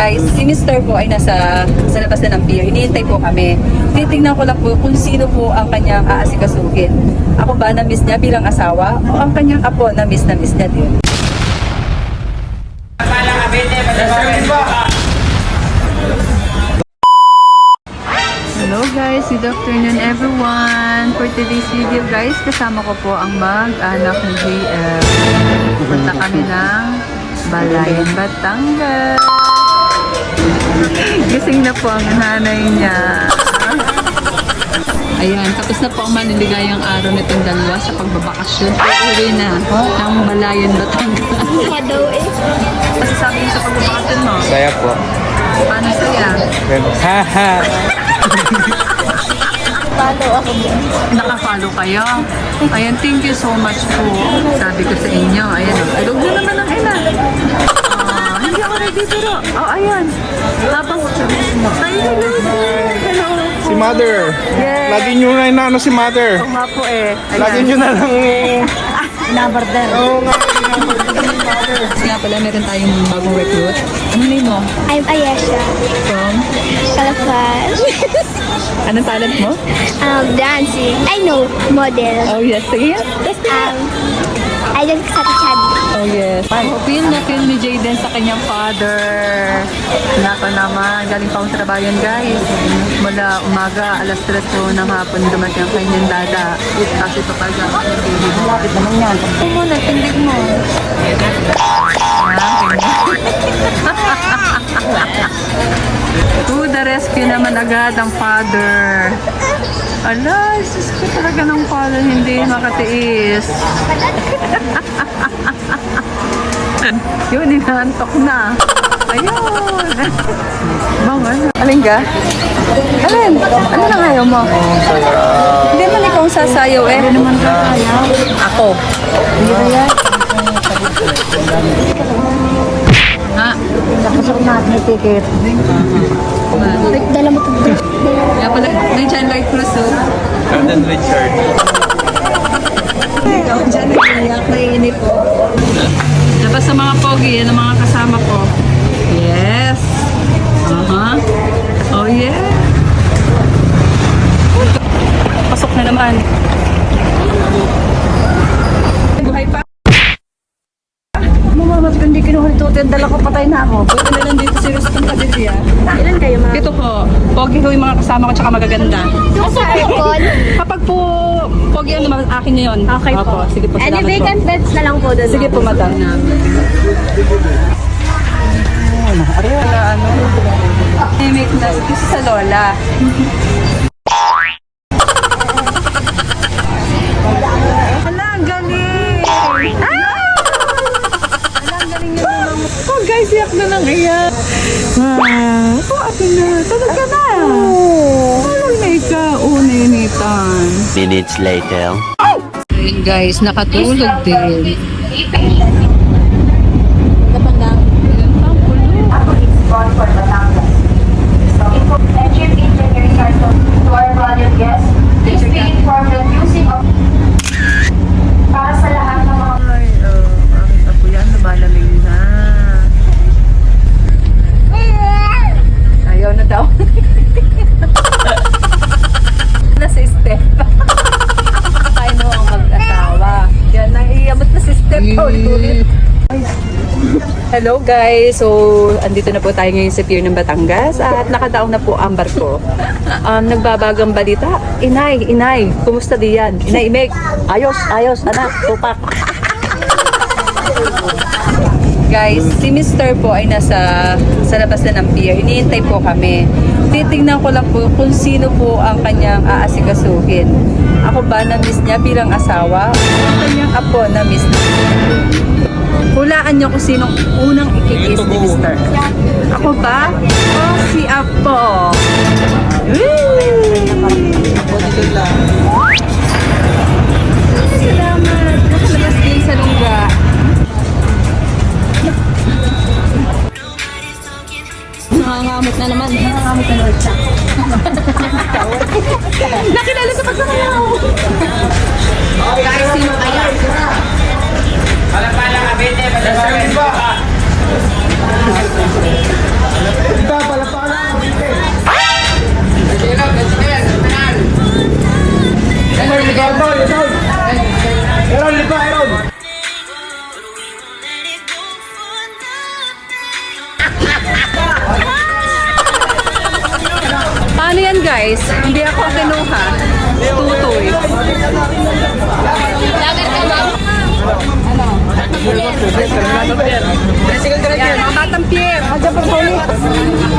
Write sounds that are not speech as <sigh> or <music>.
Guys, si Mr. po ay nasa sa labas na ng pier. Hinihintay po kami. Titingnan ko lang po kung sino po ang kanyang aasikasuhin. Ako ba na miss niya bilang asawa o ang kanyang apo na miss na miss niya din? Hello guys, good afternoon everyone. For today's video guys, kasama ko po ang mag-anak ni JF. Punta kami ng Balayan, Batangas. Gising na po ang nanay niya. Ayan, tapos na po ang maniligayang araw nitong dalawa sa pagbabakasyon. Uuwi na ng Balayan, Batangas. Shadow eh. Masasabi niyo sa pagbabakasyon mo? Saya po. Paano saya? Haha. Follow ako din. Naka-follow kayo. Ayan, thank you so much po. Sabi ko sa inyo, ayan, oh. alog na naman ang ina. Ah, hindi ako ready pero, oh, ayan. Habang, ay, hello, hello po. Si Mother. Yes. Lagi nyo na inaano si Mother. Oo nga po eh. Lagi nyo na lang... Nabardan. Oo nga. Kasi nga pala, meron tayong bagong recruit. Ano name mo? I'm Ayesha. From? Kalafas. <laughs> Anong talent mo? um, dancing. I know, model. Oh, yes. Sige. Yes, Um, I don't cut chad. Oh, yes. Feel na feel ni Jayden sa kanyang father. Nako naman, galing pa akong trabaho guys. Mula umaga, alas 3 po ng hapon dumating ang kanyang dada. Kasi kapag Lapit naman yan. Ito mo, natindig <laughs> mo. To the rescue naman agad ang father. Ala, sus ko talaga ng father, hindi makatiis. <laughs> Yun, inaantok na. Ayun. Bang, ano? Alin ka? Alin? Ano nang ayaw mo? Hindi man ikaw sasayaw eh. Hindi naman sasayaw. Ako. Hindi ba yan? Ha? Nakasok natin yung ticket. Dala mo ito. Kaya pala, nandiyan like Cruz oh. Brandon Richard. Ikaw dyan, naiiyak, naiinip po. Labas sa mga pogi, yan ang mga kasama ko. Yes. Aha. Oh yeah. Pasok na naman. Buhay pa. Mama, mas hindi kinuha ito. Dala ko patay na ako. Buti na lang dito si Ruston Padilla. Dito po, pogi ko yung mga kasama ko tsaka magaganda. Aircon. Kapag po pogi ang naman, akin na yun. Okay Opo, po. Sige po, Any salamat po. vacant beds na lang po doon. Sige po, madam. Wala, ano. Mimic na. Kasi sa lola. Hala, ang galing! Ah! Hala, ang galing niya naman. Oh, guys, iyak na lang iyak. Ah, oh, ate na. Tulog ka na. Tulog na ikaw. Oh, nainitan. Minutes later. Ayun guys, nakatulog din. Hello guys! So, andito na po tayo ngayon sa pier ng Batangas at nakadaong na po ang barko. Um, nagbabagang balita. Inay, inay, kumusta diyan? Inay, Meg, ayos, ayos, anak, tupak. Guys, si Mr. po ay nasa sa labas na ng pier. Hinihintay po kami. Titingnan ko lang po kung sino po ang kanyang aasikasuhin. Ako ba na miss niya bilang asawa? Ang kanyang apo na miss niya? Hulaan niyo kung sinong unang ikikis ni Mr. Ako ba? O si Apo? Salamat. Nakalabas din sa lungga. Nangangamot na naman. Nangangamot na naman siya. <laughs> Nakilala sa Cavite, Palaparin. Iba, Palaparin, Cavite. Ilang, Gatsman, Tanal. Eron, ikaw, Eron, ikaw. Eron, ikaw, Eron. Paano yan guys? Hindi ako kinuha. Tutoy. Lagat ka ba? Pier. Tricycle driver. Mga batang Pier. Hanggang pa ulit.